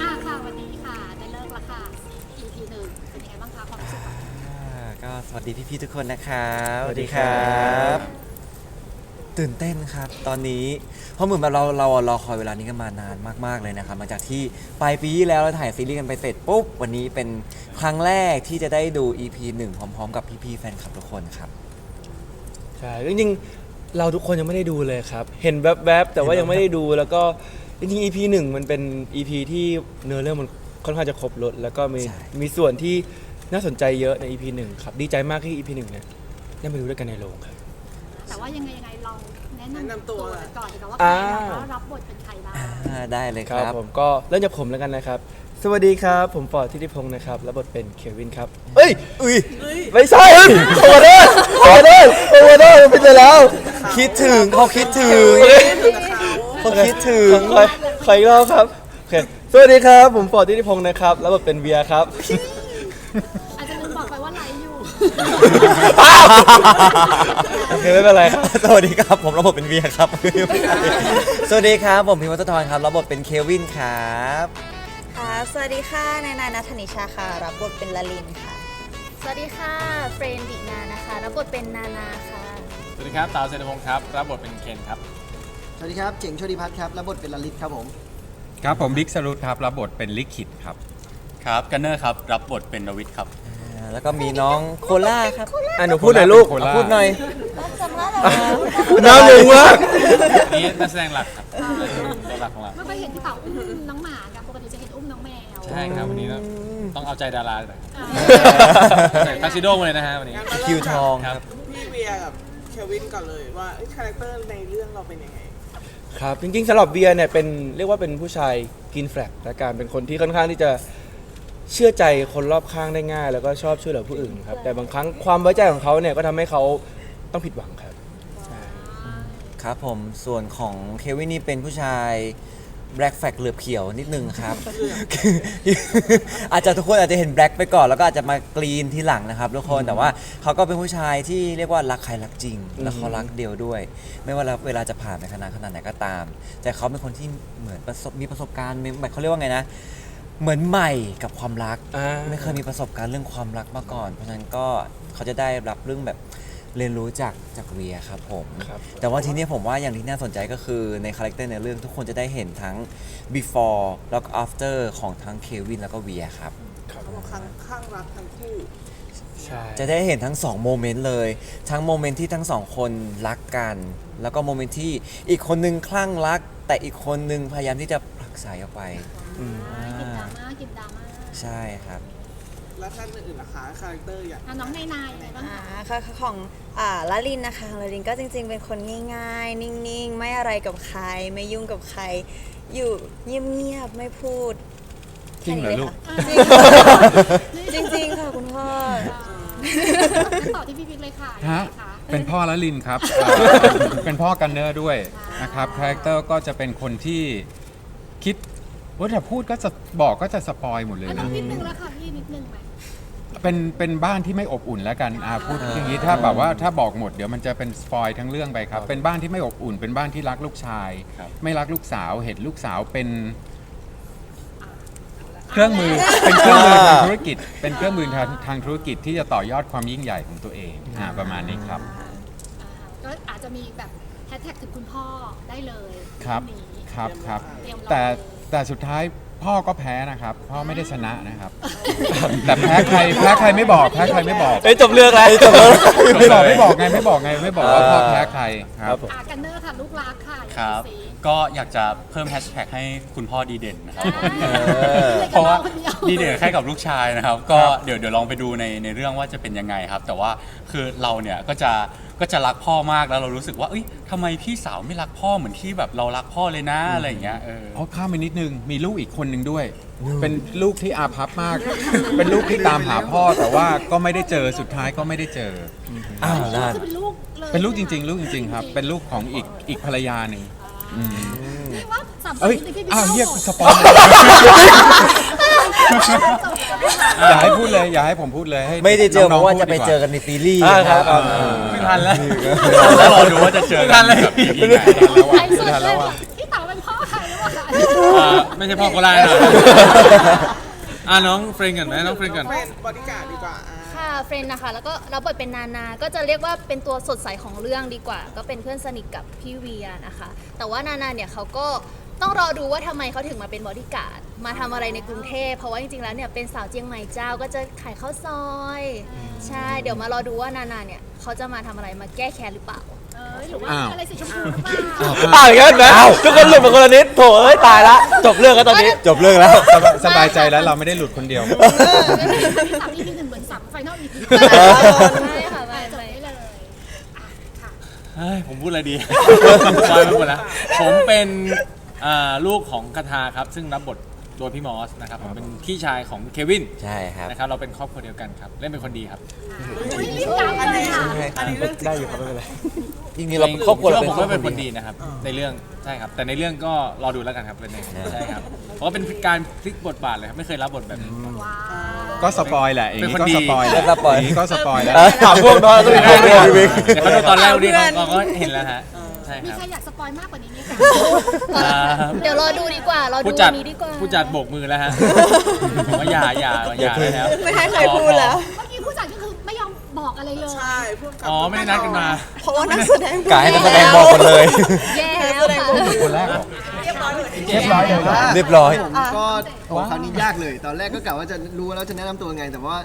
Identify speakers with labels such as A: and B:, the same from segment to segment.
A: อ่าค่ะวันนี้ค่ะได้เลิกแล้วค่ะ EP หนึ่งเป็นยังไงบ้างคะความรู้สึกแบบ
B: อ่าก็สวัสดีพี่ๆทุกคนนะครับ
C: สวัสดีครับ
B: ตื่นเต้นครับ ตอนนี้เพราะเหมือนแบบเราเรารอคอยเวลานี้กันมานานมากๆเลยนะครับหลังจากที่ปลายปีที่แล้วเราถ่ายซีรีส์กันไปเสร็จปุ๊บวันนี้เป็นครั้งแรกที่จะได้ดู EP 1 พร้อม ๆ กับพี่ๆแฟนคลับทุกคนครับ
C: ใช่จริงๆ เราทุกคนยังไม่ได้ดูเลยครับ เห็นแวบๆแต่ว่ายังไม่ได้ดูแล้วก็จริงๆ EP หนึ่งมันเป็น EP ที่เนื้อเรื่องมันค่อนข้างจะครบรถแล้วก็มี
B: ใช่
C: มีส่วนที่น่าสนใจเยอะใน EP หนึ่งครับ ดีใจมากที่ EP หนึ่งเนี่ยได้มาดูด้วยกันในโรงครับ
A: แต่ว่ายังไงยังไงลองแนะ
D: แนะ
A: นำ
D: นำตัว
A: กันก่อนดีกว่าว่า
C: อ่า
A: ใครแบบว่ารับบทเป็นใครบ้าง
B: อ่าได้เลย
C: ค
B: ค
C: รั
B: รั
C: บบผมก็เริ่มจากผมแล้วกันนะครับ สวัสดีครับ ผมปอทิติพงศ์นะครับและบทเป็นเควินครับเอ้ย
B: อุ้ย
C: ไม่ใช่โอ้โหเด้อโอ้โหเด้อโอ้โหเด้อผิดไปแล้ว
B: คิดถึงเขาคิดถึงเขาคิดถึง
C: ขอขออีกรอบครับโอเคสวัสดีครับ ผมปอทิติพงศ์นะครับ และบทเป็นเบียร์ครับ
A: อาจจะลืมบอกไปว่าไลฟ์อยู่
C: โอเคไม่เป็นไรครับ
B: สวัสดีครับ ผมรับบทเป็นเวียครับ สวัสดีครับ ผมพิมพ์วัฒนทรครับรับบทเป็นเควินครับ
E: ค่ะ สวัสดีค่ะ นายนายนัทนิชาค่ะ รับบทเป็นลลินค่ะ
F: สวัสดีค่ะ เฟรนดินานะคะ รับบทเป็นนานาค่ะ
G: สวัสดีครับตาวเซนพงศ์ครับ รับบทเป็นเคนครับ
D: สวัสดีครับ เจ๋งโชติพัฒน์ครับ รับบทเป็นลลิตครับผม
H: ครับผมบิ๊กสรุตครับรับบทเป็นลิขิตครับ
G: ครับกันเนอร์ครับ รับบทเป็นนวิทย์ครับ
B: อ่าแล้วก็มีน้องโคล่าครับ
C: อะหนูพูดหน่อยลูก
H: โคราช
B: พูดหน่อย
C: น้ำหนึ่งมาก
G: นี่นักแสดงหลักครับตัวหลักของเรา
A: ไม่ค่อยเห็นพี่เต๋าอุ้มน้องหมากันปกติจะเห็นอุ้มน้องแมว
G: ใช่ครับวันนี้ต้องต้องเอาใจดาราหน่อย
A: อ่า
G: ใส่ทักซิโดมาเลยนะฮะวันนี้
B: คิวทอง
G: ค
B: ค
G: รั
B: รับบ
D: พี่เวียกับ เควินก่อนเลยว่าเอ้ยคาแรคเตอร์ในเรื่องเราเป็นยังไง
C: ครับ จริงๆสำหรับเบียร์เนี่ยเป็นเรียกว่าเป็นผู้ชายกินแฟลกและการเป็นคนที่ค่อนข้างที่จะเชื่อใจคนรอบข้างได้ง่าย แล้วก็ชอบช่วยเหลือผู้อื่นครับ แต่บางครั้งความไว้ใจของเขาเนี่ยก็ทำให้เขาต้องผิดหวังครับ
B: ครับผมส่วนของเควินนี่เป็นผู้ชาย แบล็กแฟกเหลือบเขียวนิดนึงครับ อาจจะทุกคนอาจจะเห็นแบล็กไปก่อนแล้วก็อาจจะมากรีนทีหลังนะครับทุกคนแต่ว่าเขาก็เป็นผู้ชายที่เรียกว่ารักใครรักจริง และเขารักเดียวด้วย ไม่ว่าเวลาจะผ่านไปขนาดขนาดไหนก็ตาม แต่เขาเป็นคนที่เหมือนประสบมีประสบการณ์ไม่เขาเรียกว่าไงนะ เหมือนใหม่กับความรัก
C: อ่า
B: ไม่เคยมีประสบการณ์เรื่องความรักมาก่อน เพราะฉะนั้นก็เขาจะได้รับเรื่องแบบ เรียนรู้จากจากเวียครับผม
C: ครับ
B: แต่ว่าทีเนี้ยผมว่าอย่างที่น่าสนใจก็คือในคาแรคเตอร์ในเรื่องทุกคนจะได้เห็นทั้ง before แล้วก็ after ของทั้งเควินแล้วก็เวียครับ
C: ครับ
D: เขาบอกข้างข้างรักทั้งคู่
C: ใช่
B: จะได้เห็นทั้ง2โมเมนต์เลย ทั้งโมเมนต์ที่ทั้งสองคนรักกัน แล้วก็โมเมนต์ที่อีกคนนึงคลั่งรัก แต่อีกคนนึงพยายามที่จะผลักสายออกไป
C: อืม
A: กินดราม่ากินดราม่า
B: ใช่ครับ
D: แล้วท่านอื่นๆนะคะคาแรคเตอร์อย่าง
A: อะน้องนายนายยังไงบ้าง
E: อ่า
A: คะ
E: ค่ะของอ่าลลินนะคะลลินก็จริง ๆ เป็นคนง่าย ๆ นิ่ง ๆ ไม่อะไรกับใคร ไม่ยุ่งกับใคร อยู่เงียบๆไม่พูด
H: จริงเหรอ
E: แค่นี้
H: ลูก
E: ยค่ะจริงๆค่ะคุณพ่อ
A: ต่อที่พี่บิ๊กเลยค่ะ
H: ฮะ
A: ยังไงคะ
H: เป็นพ่อละลินครับเอ่อเป็นพ่อกันเนอร์ด้วยนะครับคาแรคเตอร์ก็จะเป็นคนที่คิดว่าถ้าพูดก็จะบอกก็จะสปอยหมดเลย
A: อะน้อ
H: นะ
A: งนิดนึงแล้วค่ะพี่นิดนึงไหม
H: เป็นเป็นบ้านที่ไม่อบอุ่นแล้วกันอ่าพูดอย่างนี้ถ้าแบบว่าถ้าบอกหมดเดี๋ยวมันจะเป็นสปอยทั้งเรื่องไปครับ เป็นบ้านที่ไม่อบอุ่น เป็นบ้านที่รักลูกชาย
G: ครับ
H: ไม่รักลูกสาวเห็นลูกสาวเป็นเครื่องมือเป็นเครื่องมือทางธุรกิจ เป็นเครื่องมือทางทางธุรกิจที่จะต่อยอดความยิ่งใหญ่ของตัวเองอ่าประมาณนี้ครับ
A: อ่าก็อาจจะมีแบบแฮชแท็กถึงคุณพ่อได้เลย
H: ครับ
A: เองนี้
H: ครับครับ
A: เตรียมรอ
H: แต่
A: เลย
H: แต่สุดท้าย พ่อก็แพ้นะครับ พ่อไม่ได้ชนะนะครับ แต่แพ้ใครแพ้ใครไม่บอกแพ้ใครไม่บอก
C: เอ้ยจบเรื่องแล้วจบแล้ว
H: ไม่บอกไม่บอกไงไม่บอกไงไม่บอกว่าพ่อแพ้ใครครับ
A: อะกันเนอร์ค่ะลูกรักค่ะ
G: ครับ
A: ยังไงสิ
G: ก็อยากจะเพิ่มแฮชแท็กให้คุณพ่อดีเด่นนะครับ
A: อ
G: เพราะว่า
A: คนเดียว
G: ดีเด่นให้กับลูกชายนะครับ ก็เดี๋ยวเดี๋ยวลองไปดูในในเรื่องว่าจะเป็นยังไงครับ แต่ว่าคือเราเนี่ยก็จะก็จะรักพ่อมากแล้วเรารู้สึกว่าเอ้ยทำไมพี่สาวไม่รักพ่อเหมือนที่แบบเรารักพ่อเลยนะอะไรอย่างเงี้ยเออ
H: อ๋อข้ามไปนิดนึงมีลูกอีกคนหนึ่งด้วย เป็นลูกที่อาภัพมาก เป็นลูกที่ตามหาพ่อแต่ว่าก็ไม่ได้เจอสุดท้ายก็ไม่ได้เจอ
B: อ้าวนั่น
A: คือเป็นลูกเลย
H: เป็นลูกจริง ๆ ลูกจริงๆครับ เป็นลูกของอีกอีกภรรยาหนึ่งอืม
A: เรียกว่าสามสิบ
H: เอ้ย
A: ปีที่พี่
H: อ้าว
A: เล่า
H: เฮีย
A: หมด
H: สปอยล์อย่าให้พูดเลย อย่าให้ผมพูดเลยให้
B: ไม่ได้เจอเพ
H: น้งๆ
B: ราะว่า
H: พู
B: จะไป
H: ดีก
B: เจอกันในซีรีส์
C: อ่าครับ
B: ครับ
C: ไม่ทันแล้ว
G: แล้วรอดูว่าจะเจอกันแบบ EP ไหน
A: ไอ้สุดเลยพี่เต๋าเป็นพ่อใครหรือเปล่าคะ
I: อ่าไม่ใช่พ่อโคราชนะอ่าน้องเฟรนกันไหมน้องเฟรนกัน
D: เป็นบอดี้การ์ดดีกว่าอ่า
F: ค่ะ เฟรนนะคะ แล้วก็รับบทเป็นนานา ก็จะเรียกว่าเป็นตัวสดใสของเรื่องดีกว่า ก็เป็นเพื่อนสนิทกับพี่เวียนะคะ แต่ว่านานาเนี่ยเขาก็ต้องรอดูว่าทำไมเขาถึงมาเป็นบอดี้การ์ดมาทำอะไรในกรุงเทพเพราะว่าจริงๆแล้วเนี่ยเป็นสาวเจียงใหม่เจ้าก็จะขายข้าวซอย ใช่ เดี๋ยวมารอดูว่านานาเนี่ยเขาจะมาทำอะไรมาแก้แค้นหรือเปล่า
A: เออหรือว่า
H: อ้าว
A: อะไรสีชมพูหรือเปล่า
C: อ้าวอย่างนั้นนะทุกคนหลุดมาคนละนิดโถเอ้ยตายละ จบเรื่องแล้วตอนนี้
B: จบเรื่องแล้ว
H: สบายสบายใจแล้วเราไม่ได้หลุดคนเดียว
A: สาม EP หนึ่ง เหมือนสามไฟนอล EP
F: ใช่ค่ะไม่
A: จบ
F: ไม่
A: ได้เลยอะค่ะ
I: เฮ้ยผมพูดอะไรดีซอยไปหมดแล้ว ผมเป็นอ่าลูกของคาทาครับ ซึ่งรับบทโดยพี่มอสนะครับ ผมเป็นพี่ชายของเควิน
B: ใช่ครับ
I: นะครับ เราเป็นครอบครัวเดียวกันครับ เล่นเป็นคนดีครับ
A: อุ้ยรีบกลับเลยค่ะ
D: อันนี้เรื่องจริง
C: ได้อยู่ครับไม่เป็นไร
B: จริงๆเราครอบครัวเรา
I: ผม
B: เป็นครอบ
I: ก็
B: ครั
I: เป็นคน
B: ว
I: ดีนะครับ ในเรื่องใช่ครับ แต่ในเรื่องก็รอดูแล้วกันครับเป็นยังไงใช่ครับ เพราะว่าเป็นการพลิกบทบาทเลยครับ ไม่เคยรับบทแบบนี้
A: ว้าว
H: ก็สปอยแหละอย่าง
I: เป็น
H: นี้
I: คน
H: ก็
I: ดี
H: สปอย
B: เรียกสปอยา
H: งนี้ก็สปอยแล้ว
B: เออ
C: ถามพวกน้อยก็มีพวกด้วย
B: พี่บิ๊ก
I: แต่เขาดูตอนแรกดีเขาก็เห็นแล้วฮะใช่
A: มี
I: ครับ
A: ใครอยากสปอยมากกว่านี้ไหมคะ
I: อ่า
F: เดี๋ยวรอดูดีกว่ารอดู
I: ผู้จั
F: วั
I: ด
F: นนี้ดีกว่า
I: ผู้จัดโบกมือแล้วฮะผมว่าอย่าอย่าอย่าได้แล้ว
E: ไม่ให้ใครพูดแล้ว
A: เมื่อกี้ผู้จัดก็คือไม่ยอมบอกอะไรเลย
D: ใช่พวกกับ
I: อ๋อไม่ได้นัดกันมา
E: เพราะว่านักแสดง
B: กายให้นักแสดงบอกหมดเลย
F: แย่แล้ว ค่ะ
H: คนแรกบอก
E: เรียบร้อยเลย
H: เรียบร้อยเลยเหรอ
B: เรียบร้อย
J: ผมก็โอ้คราวนี้ยากเลย ตอนแรกก็กะว่าจะรู้แล้วจะแนะนำตัวยังไง แต่ว่า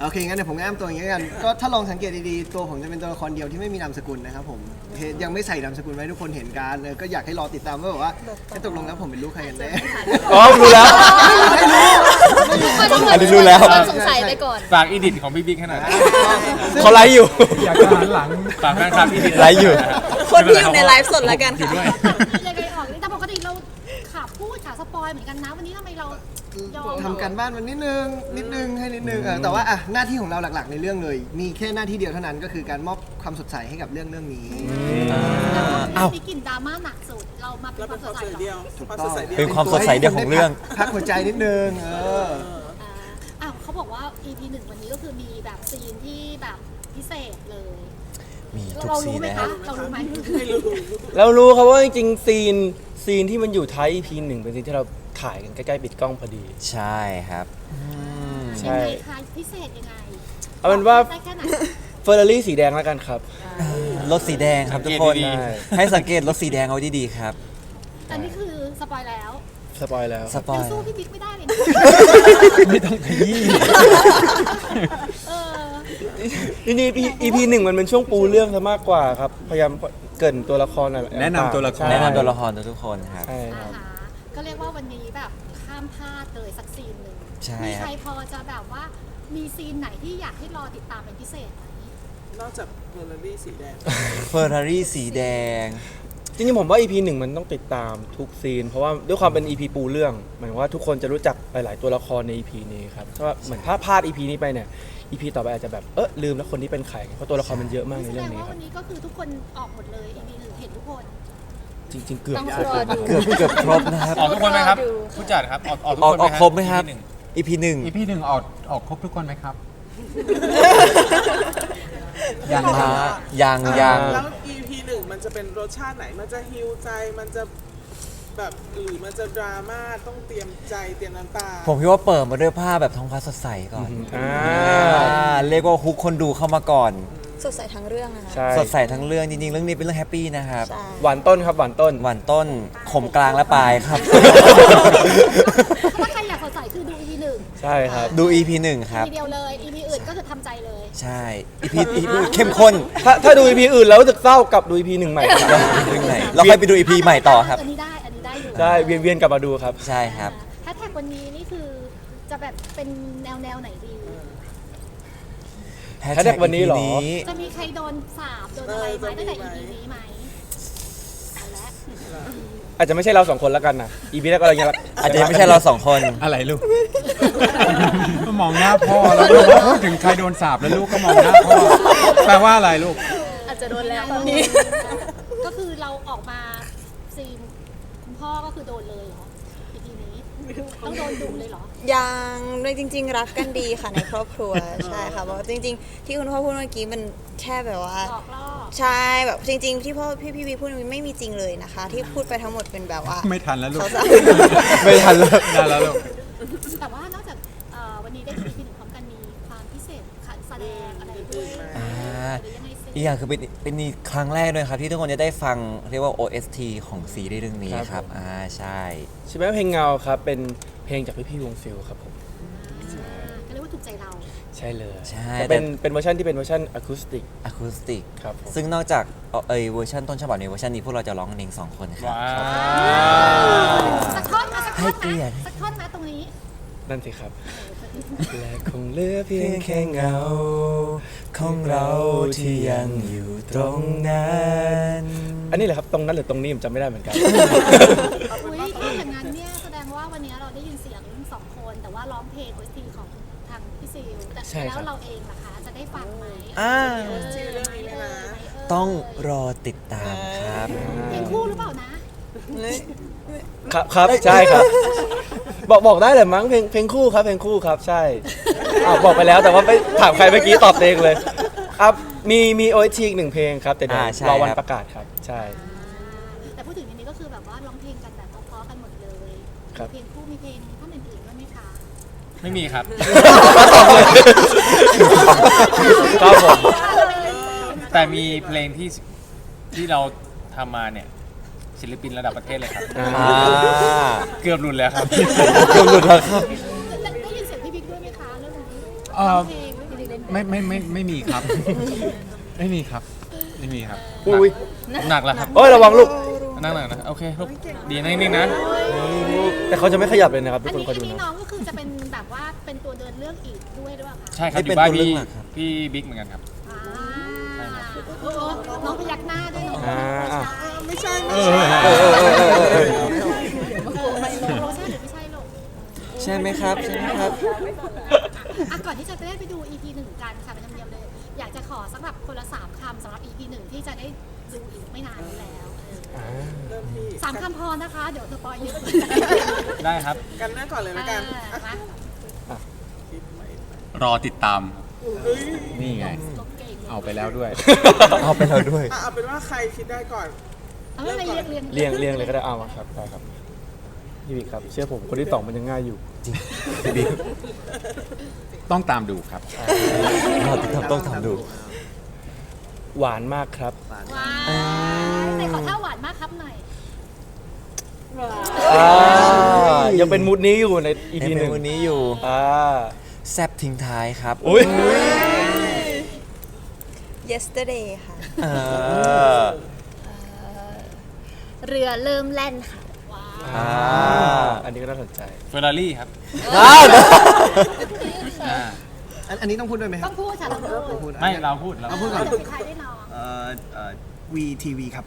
J: โอเคงั้นเดี๋ยวผมแนะนำตัวอย่างนี้กัน ก็ถ้าลองสังเกตดีๆ ตัวผมจะเป็นตัวละครเดียวที่ไม่มีนามสกุลนะครับผมเห็นยังไม่ใส่นามสกุลไว้ให้ทุกคนเห็นกันเออก็อยากให้รอติดตามว่าแบบว่าจะตกลงแล้วผมเป็นลูกใครกันแน่
C: อ๋อรู้แล้ว
B: อันนี้รู้แล้ว
F: ความสงสัยไปก่อน
I: ฝากอีดิทของพี่บิ๊กให้หน่อย
C: เขาไลฟ์อยู่
H: อยากจะหันหลัง
I: ฝากแฟนคลับอีดิท
B: ไลฟ์อยู่
E: คนที่อยู่ในไลฟ์สดแล้วกันค่ะ
I: ด้วย
A: ยังไงออกแต่ปกติเราขาพูดขาสปอยเหมือนกันนะวันนี้ทำไมเรายอม
J: ทำการบ้านมันนิดนึงนิดนึงให้นิดนึงเออแต่ว่าอะหน้าที่ของเราหลักๆ ในเรื่องเลย มีแค่หน้าที่เดียวเท่านั้นก็คือการมอบความสดใสให้กับเรื่องเรื่องนี้
B: อ้าว
A: มีกลิ่นดราม่าหนักสุด เรามาเป็น
D: แล้ว
A: ค
D: เป็
A: วานม
D: ค
A: ส
D: วาม
A: ดใส
D: สดใส
A: เหร
D: เดีย
A: อ
D: วความสดใสเดียว
B: เป็นความสดใสเดียวของเรื่อง
J: พักหัวใจนิดนึงเออ
A: อ่าอ้าวเขาบอกว่า EP หนึ่งวันนี้ก็คือมีแบบซีนที่แบบพิเศษเลย
B: มีทุก
A: เรา
B: ซี
A: รู้
B: น
A: ไหม
B: นะ
A: คะ
B: ฮะ
A: เรารู้ไหม
D: ไม่รู้
C: เรารู้ครับว่าจริงๆซีนซีนที่มันอยู่ท้าย EP หนึ่งเป็นซีนที่เรา ถ่ายกันใกล้ๆปิดกล้องพอดี
B: ใช่ครับ
C: ใช่
A: ยังไงคะพิเศษยังไง
C: เอาเป็นว่า
A: ได้แค่ไหน
C: เฟอร์รารี่สีแดงแล้วกันครับ
B: รถสีแดงครับทุกคน
I: สังเกตดี
C: ๆ
B: ให้สังเกตรถสีแดงเอาไว้ดีๆครับ
A: แต่นี่คือสปอยแล้ว
C: สปอยแล้ว
B: สปอ
A: ยัง
B: ย
A: สู้พี่บิ๊กไม่ได้เลยนะ
H: ไม่ต้องขยี้
A: เออ
C: จริงๆ EP หนึ่งมันเป็นช่วงปูเรื่องซะมากกว่าครับ พยายามเกรินตัวละครอะไร
H: แนะนำตัวละคร
C: ใช่
B: แนะนำตัวละครทุกๆคนครับ
C: ใช่ค
A: อ่า
C: รับ
A: ฮะ ก็เรียกว่าวันนี้แบบข้ามพลาดเลยสักซีนหนึ่ง
B: ใช่
A: มี
B: ครับ
A: ใครพอจะแบบว่ามีซีนไหนที่อยากให้รอติดตามเป็นพิเศษไหม
D: นอกจากเบอร์รี่สีแดง
B: เฟอร์รารี่สีแดง
C: จริงๆผมว่า EP หนึ่งมันต้องติดตามทุกซีน เพราะว่าด้วยความเป็น EP ปูเรื่องหมายถึงว่าทุกคนจะรู้จักหลาย ๆ ตัวละครใน EP นี้ครับเพราะว่าเหมือนถ้าพลาด EP นี้ไปเนี่ย EP ต่อไปอาจจะแบบเออลืมแล้วคนที่เป็นใครเพราะตัวละครมันเยอะมากใน
A: แสด
C: เรื่อง
A: ง
C: นี้
A: ว่า
C: ครั
A: วั
C: บ
A: นนี้ก็คือทุกคนออกหมดเลย EP หนึ่งเห็นทุกคน
C: จริง ๆ เกือบ
F: ต้อง
C: ครบ
F: รอดู
B: เกือบเกือบครบนะครับ
I: ออกทุกคนไหมครับผู้จัดครับ ออกออกทุก
B: ออก
I: คน
B: ออกครบไหมครับ
I: ที่หนึ่ง
B: EP หนึ่ง
H: อีพีหนึ่งออกออกครบทุกคนไหมครับ
B: ยังฮะยังยัง
D: แล้ว EP หนึ่งมันจะเป็นรสชาติไหน มันจะฮิวใจ มันจะแบบหรือมันจะดราม่า ต้องเตรียมใจเตรียมน้ำตา
B: ผมคิดว่าเปิดมาด้วยภาพแบบท้องฟ้าสดใสก่อน
C: อ่า
B: อ่าเรียกว่าฮุกคนดูเข้ามาก่อน
E: สดใสทั้งเรื่องนะคะ
C: ใช่
B: สดใสทั้งเรื่องจริงๆ เรื่องนี้เป็นเรื่องแฮปปี้นะครับ
E: ใช่
C: หวานต้นครับหวานต้น
B: หวานต้นขมกลางและปลายครับ
A: ถ้าใครอยากสดใสคือดู EP หนึ่ง
C: ใช่ครับ
B: ดู EP หนึ่งครับ
A: EP เดียวเลย EP อื่นก็คือทำใจเลย
B: ใช่ EP EP เข้มข้น
C: ถ้าถ้าดู EP อื่นแล้วรู้สึกเศร้ากลับดู EP หนึ่งใหม่ครับ
B: เรื่องไหนเราค่อยไปดู EP ใหม่ต่อครับ
A: อันนี้ได้ อันนี้ได้อยู่
C: ใช่เวียนเวียนกลับมาดูครับ
B: ใช่ครับ
A: แฮชแท็กวันนี้นี่คือจะแบบเป็นแนวแนวไหนดี
C: แฮชแท็กวันนี้เหรอ
A: จะมีใครโดนสาบโดนอะไรไหมตั้งแต่ EP นี้ไหมเอาละ
C: อาจจะไม่ใช่เราสองคนแล้วกันนะ EP แรกก็เรายังรัก
B: อาจจะยังไม่ใช่เราสองคน
H: อะไรลูกก็มองหน้าพ่อแล้วลูกก็พูดถึงใครโดนสาบแล้วลูกก็มองหน้าพ่อ แปลว่าอะไรลูก
F: อาจจะโดนแล้วตอนนี้
A: ก็คือเราออกมาซีนคุณพ่อก็คือโดนเลยเหรอ EP นี้ ต้องโดนดุเลยเหรอ
E: ยังเลยจริง ๆ รักกันดีค่ะในครอบครัวใช่ค่ะเพราะว่าจริง ๆ ที่คุณพ่อพูดเมื่อกี้มันแค่แบบว่า
A: หลอกล่อ
E: ใช่แบบจริง ๆ ที่พ่อพี่พี่วีพูดมันไม่มีจริงเลยนะคะ ที่พูดไปทั้งหมดเป็นแบบว่า
H: ไม่ทันแล้วลูก
E: เขาจะ
B: ไม่ทันแล้ว
H: ได้แล้วลูก
A: แต่ว่านอกจากเอ่อวันนี้ได้ดู EP หนึ่งพร้อมกันมีความพิเศษขันแสดงอะไรด้วย
B: อ่า
A: หรือยังไงสิ
B: อีกอย่างคือเป็นเป็นอีกครั้งแรกด้วยครับ ที่ทุกคนจะได้ฟังเรียกว่า OST ของซีรีส์เรื่องนี้ครับอ่าใช่
C: ใช่ไหมเพลงเงาครับ เป็นเพลงจากพี่พี่ๆวงฟิลครับผม
A: ก็เรียกว่าถูกใจเรา
C: ใช่เลย
B: ใช่
C: แต่เป็นเป็นเวอร์ชันที่เป็นเวอร์ชันอะคูสติก
B: อะคูสติก
C: ครับผม
B: ซึ่งนอกจากเอ่อเอยเวอร์ชันต้นฉบับในเวอร์ชันนี้พวกเราจะร้องกันเองสองคนครับ
I: ว้าว
A: สักท่อนมาสักท่อน
B: ให้เกียร
A: นะ
B: ติ
A: สักท่อนนะตรงนี้
C: นั่นสิครับ และคงเหลือเพียงแค่เงา
B: ของเราที่ยังอยู่ตรงนั้น
C: อันนี้แหละครับตรงนั้นหรือตรงนี้ผมจำไม่ได้เหมือนกัน
A: อุ้ยถ้าอย่างนั้นเนี่ยแสดงว่าวันนี้เราได้ยินเสียงสองคน แต่ว่าร้องเพลง OST ของทางพี่ซิลแต่
C: ใช่
A: แล้
C: ครั
A: ว
C: บ
A: เราเองล่ะคะจะได้ฟังไหม
B: อ่า
A: เออชื่อเรื่องนี้เลยนะ
B: ต้องรอติดตามครับ
A: เพลงคู่หรือเปล่านะ
C: ครับครับใช่ครับ บอกบอกได้เลยมั้งเพลงเพลงคู่ครับเพลงคู่ครับใช่อ้าวบอกไปแล้วแต่ว่าไปถามใครเมื่อกี้ตอบเองเลยครับมีมีโอทีอีกหนึ่งเพลงครับแต่เดี๋ยว
B: อ่าใช่
C: รอวัน
B: ครับ
C: ประกาศครับ ใช่
A: แต่พูดถึงในนี้ก็คือแบบว่าร้องเพลงกันแบบเพราะๆกันหมดเลย
C: ครับ
A: เพลงคู่มีเพลงท่านอื่นๆด้วยไหมคะ
I: ไม่มีครับ
C: ครับผม
I: แต่มีเพลงที่ที่เราทำมาเนี่ย ศิลปินระดับประเทศเลยครับ
C: อ่า
B: อ่า
I: เกือบหลุดแล้วครับ
B: เกือบหลุดแล้วครับ
A: ได้ยินเสียงพี่บิ๊กด้วยไหมคะเรื่องนี้
H: เอ่อ
A: ร้องเพลงไม่ได้เล่น
H: ไม่ไม่ไม่ไม่มีครับ ไม่มีครับ ไม่มีครับ
C: อุ้ย
I: หนักแล้วครับ
C: โอ้ยระวังลูก
I: นั่งหนักนะโอเคลูกดีนะนิ่งๆนะ
C: แต่เขาจะไม่ขยับเลยนะครับทุ
A: อั
C: ก
A: น
C: คน
A: นี้
C: คอย
A: อัน
C: ดู
A: นี้
C: นะ
A: น้องก็คือจะเป็นแบบว่าเป็นตัวเดินเรื่องอีกด้วยหรือเปล่าคะ
I: ใช่ครับ
B: นี่
I: อ
B: เป็น
I: ยู่บ้าน
B: ตัวเลื
I: พี่
B: อกหลักครับ
I: พี่บิ๊กเหมือนกันครับ
A: อ่าโอ้โห น้องพยักหน้าด้วย
C: อ่าอ่
D: ไม่ใช่ไม่ใช่
H: เออเออเออ
A: โรใช่หรือไม่ใช่ลูก
B: ใช่ไหมครับใช่ไหมครับ
A: อะก่อนที่จะได้ไปดู EP หนึ่งกันค่ะเป็นธรรมเนียมเลย อยากจะขอสักแบบคนละสามคำสำหรับ EP หนึ่งที่จะได้ดูอีกไม่นานนี้แล้วเออ
D: เริ่มที่
A: สามคำพอนะคะ เดี๋ยวสปอยเยอะ
I: ได้ครับ
D: กันหน้าก่อนเลยละกัน
A: อ่ามา
G: รอติดตาม
H: นี่ไง
A: ลบ เก่ง
H: เอาไปแล้วด้วย
B: เอาไปเราด้วย
D: อะเอาเป็นว่าใครคิดได้ก่อน
A: เอาไม่เป็นไรเรียง
C: เรียงเรียงเลยก็ได้เอามาครับได้ครับพี่บิ๊กครับ เชื่อผมคนที่ตอบมันยังง่ายอยู่
H: ต้องตามดูครับ
B: เราติดตามต้องทำดู
C: หวานมากครับ
A: ว้าวแต่ขอท่าหวานมากครับหน่อย
C: อ่ายังเป็นมูดนี้อยู่ใน EP
B: ใน
C: หนึ่ง
B: วันนี้อยู่
C: อ่า
B: แซบทิ้งท้ายครับ
C: อุ้ย
E: yesterday ค่ะ
B: เออ
F: เรือเริ่มแล่นค่ะ
B: อ่า
C: อันนี้ก็น่าสนใจ
I: เฟอร์รารี่ครับอ่า
J: อันอันนี้ต้องพูดด้วยไหมค
A: ต้
J: รั
A: อบงพูดค่ะต้องพูด
J: ต้องพูด
I: ไม่เราพูดเรา
J: เอาพูดก่อน
A: เดี๋ยวไปทายได้น้อง
J: เอ่อเอ่อ VTV ครับ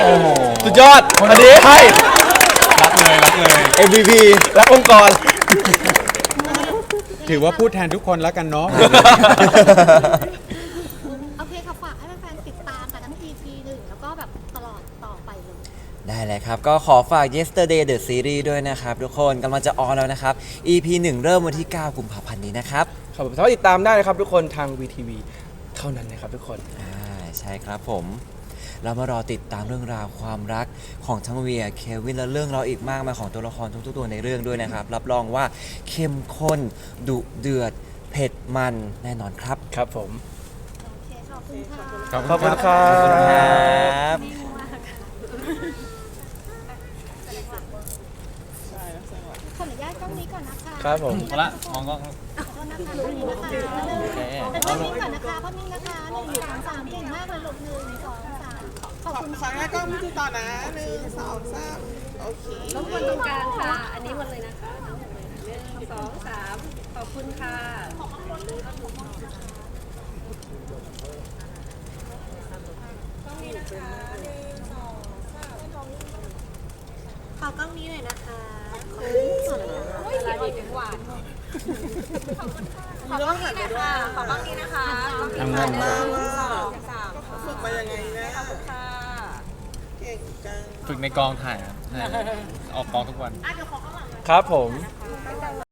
H: โอ้โห
C: สุดยอดอันนี้ให้
G: รักเลยรักเลย
B: MVP
C: และองค์กร
H: ถือว่าพูดแทนทุกคนแล้วกันเนาะ
A: EP หนึ่งแล้วก็แบบตลอดต่อไปเลย
B: ได้เลยครับ ก็ขอฝาก Yesterday the Series ด้วยนะครับ ทุกคนกำลังจะออนแล้วนะครับ EP 1 เริ่มวันที่ 9 กุมภาพันธ์นี้นะครับ
C: ครับผมสามารถติดตามได้นะครับทุกคนทาง VTV เท่านั้นนะครับทุกคน
B: อ่าใช่ครับผม เรามารอติดตามเรื่องราวความรักของทั้งเวียเควินและเรื่องราวอีกมากมายของตัวละครทุกๆตัวในเรื่องด้วยนะครับ รับรองว่าเข้มข้นดุเดือดเผ็ดมันแน่นอนครับ
C: ครับผม
A: โอเค ขอบคุณค่ะ
H: ขอบ
C: ขอบ
H: คุ
C: คุณณ
H: ค
C: ค
H: รั
C: รับบ
A: นิ่งมากค่ะขออนุญาตกล้องนี้ก่อนนะคะ
C: ครับผม
I: เอาละมองกล้อง
A: ขอโทษนะคะตรงนี้นะคะเป็นภาพนิ่งก่อนนะคะภาพนิ่งนะคะหนึ่งสองสามเก่งมากเลยลูกหนึ่งสองสามขอบ
D: ขอ
A: คุณ
D: ขอ
A: ค่ะ
D: หน้ากล้องพี่ต่อนะหนึ่งสองสามโอเค
A: รบกวนตรงกลางค่ะ อันนี้หมดเลยนะคะหนึ่งสองสามขอบคุณค่ะ ขอกล้องนี้หน่อยนะคะขอบคุณค่ะโอ้ยเสียงหวานขอบคุณค่ะขอกล้องนี้นะ คะขอกล้องนี้นะคะกล้องนี้ค่ะหนึ่งสองสาม
D: ฝึกมายังไงนะเก่งจัง
I: ฝึกในกองถ่ายครับใช่ออกกองทุกวัน
A: อะเดี๋ยวขอกล้อง
C: ครับผม
A: นะคะ